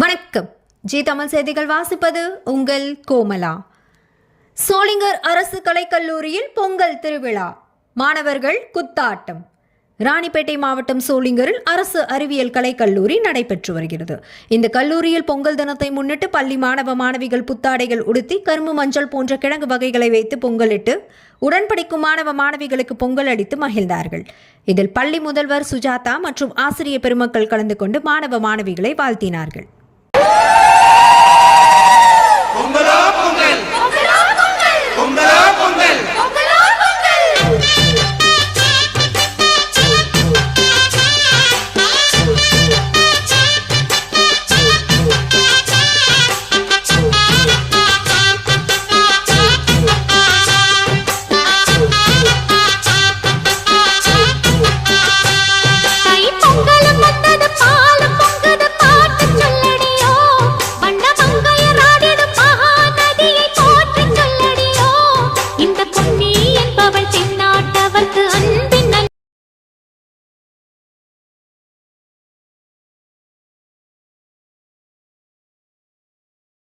வணக்கம். ஜி தமிழ் செய்திகள் வாசிப்பது உங்கள் கோமலா. சோளிங்கர் அரசு கலைக்கல்லூரியில் பொங்கல் திருவிழா. மாணவர்கள் குத்தாட்டம். ராணிப்பேட்டை மாவட்டம் சோளிங்கரில் அரசு அறிவியல் கலைக்கல்லூரி நடைபெற்று வருகிறது. இந்த கல்லூரியில் பொங்கல் தினத்தை முன்னிட்டு பள்ளி மாணவ மாணவிகள் புத்தாடைகள் உடுத்தி கரும்பு மஞ்சள் போன்ற கிழங்கு வகைகளை வைத்து பொங்கலிட்டு உடன் படிக்கும் மாணவ மாணவிகளுக்கு பொங்கல் அளித்து மகிழ்ந்தார்கள். இதில் பள்ளி முதல்வர் சுஜாதா மற்றும் ஆசிரிய பெருமக்கள் கலந்து கொண்டு மாணவ மாணவிகளை வாழ்த்தினார்கள்.